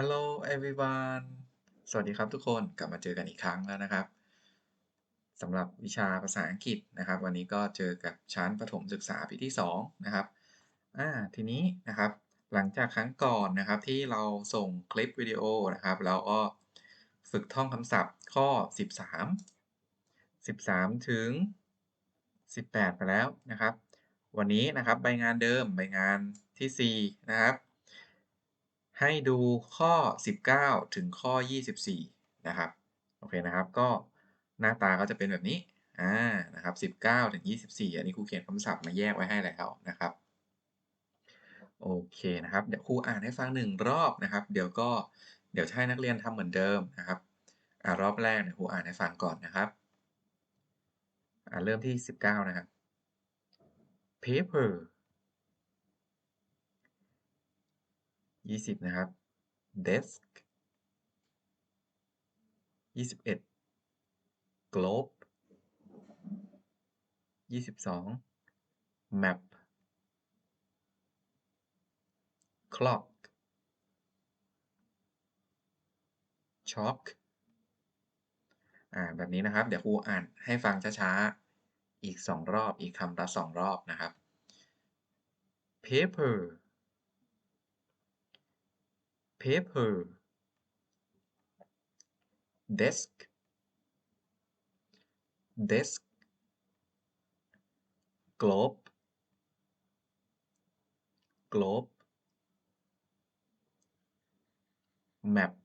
Hello everyone สวัสดีครับทุกคนกลับมาเจอกันอีกครั้งแล้วนะครับสำหรับวิชาภาษาอังกฤษนะครับ วันนี้ก็เจอกับชั้นประถมศึกษาปีที่2นะครับอ่าทีนี้นะครับ หลังจากครั้งก่อนนะครับที่เราส่งคลิปวิดีโอนะครับแล้วก็ฝึกท่องคำศัพท์ข้อ 13 13 ถึง 18 ไปแล้วนะครับ วันนี้นะครับใบงานเดิมใบงานที่ 4 นะครับ ให้ดูข้อ 19 ถึงข้อ 24 นะครับ โอเคนะครับ ก็หน้าตาก็จะเป็นแบบนี้ อ่า นะครับ 19 ถึง 24 อันนี้ครูเขียนคำศัพท์มาแยกไว้ให้แล้วนะครับ โอเคนะครับ เดี๋ยวครูอ่านให้ฟัง1รอบนะครับ เดี๋ยวก็เดี๋ยวให้นักเรียนทำเหมือนเดิมนะครับ อ่ารอบแรกเดี๋ยวครูอ่านให้ฟังก่อนนะครับ อ่าเริ่มที่ 19 นะครับ paper 20นะครับ desk 21 globe 22 map clock chalk อ่าแบบนี้นะครับ เดี๋ยวครูอ่านให้ฟังช้าๆ อีก2รอบ อีกคำละ2รอบนะครับ paper paper desk desk globe globe map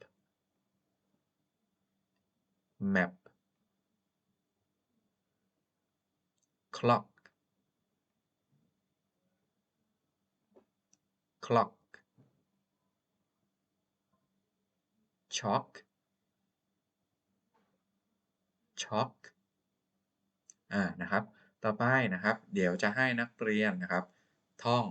map clock clock chalk chalk อ่านะครับ ต่อไปนะครับ เดี๋ยวจะให้นักเรียนนะครับ ท่อง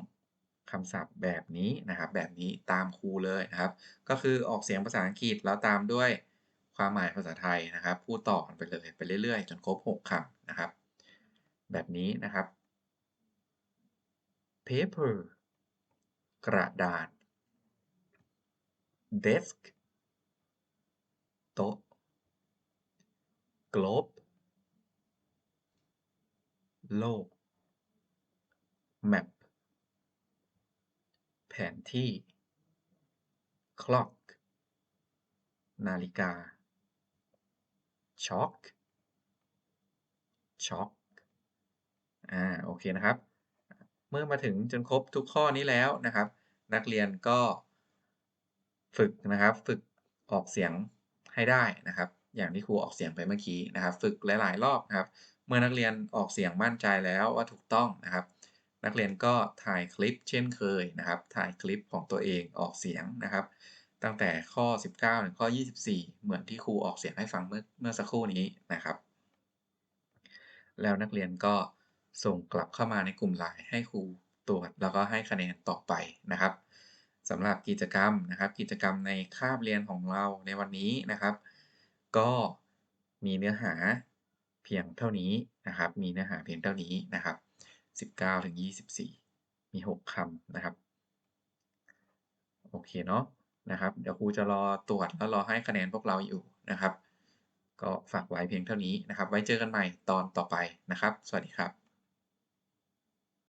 คำศัพท์แบบนี้นะครับ แบบนี้ตามครูเลยนะครับ ก็คือออกเสียงภาษาอังกฤษแล้วตามด้วยความหมายภาษาไทยนะครับ พูดต่อกันไปเลยไปเรื่อยๆ จนครบ 6คำนะครับ แบบนี้นะครับ paper กระดาษ desk โต๊ะ globe โลก map แผนที่ clock นาฬิกา chalk chalk อ่า โอเคนะครับ เมื่อมาถึงจนครบทุกข้อนี้แล้วนะครับ นักเรียนก็ฝึกนะครับ ฝึกออกเสียง ให้ได้นะครับ อย่างที่ครูออกเสียงไปเมื่อกี้นะครับ ฝึกหลาย ๆ รอบนะครับ เมื่อนักเรียนออกเสียงมั่นใจแล้วว่าถูกต้องนะครับ นักเรียนก็ถ่ายคลิปเช่นเคยนะครับ ถ่ายคลิปของตัวเองออกเสียงนะครับ ตั้งแต่ข้อ 19 ถึงข้อ 24 เหมือนที่ครูออกเสียงให้ฟังเมื่อเมื่อสักครู่นี้นะครับ แล้วนักเรียนก็ส่งกลับเข้ามาในกลุ่มไลน์ให้ครูตรวจแล้วก็ให้คะแนนต่อไปนะครับ สำหรับกิจกรรมนะครับ กิจกรรมในคาบเรียนของเราในวันนี้นะครับ ก็มีเนื้อหาเพียงเท่านี้นะครับ มีเนื้อหาเพียงเท่านี้นะครับ 19ถึง24 มี 6คำนะครับ โอเคเนาะนะครับ เดี๋ยวครูจะรอตรวจแล้วรอให้คะแนนพวกเราอยู่นะครับ ก็ฝากไว้เพียงเท่านี้นะครับ ไว้เจอกันใหม่ตอนต่อไปนะครับ สวัสดีครับ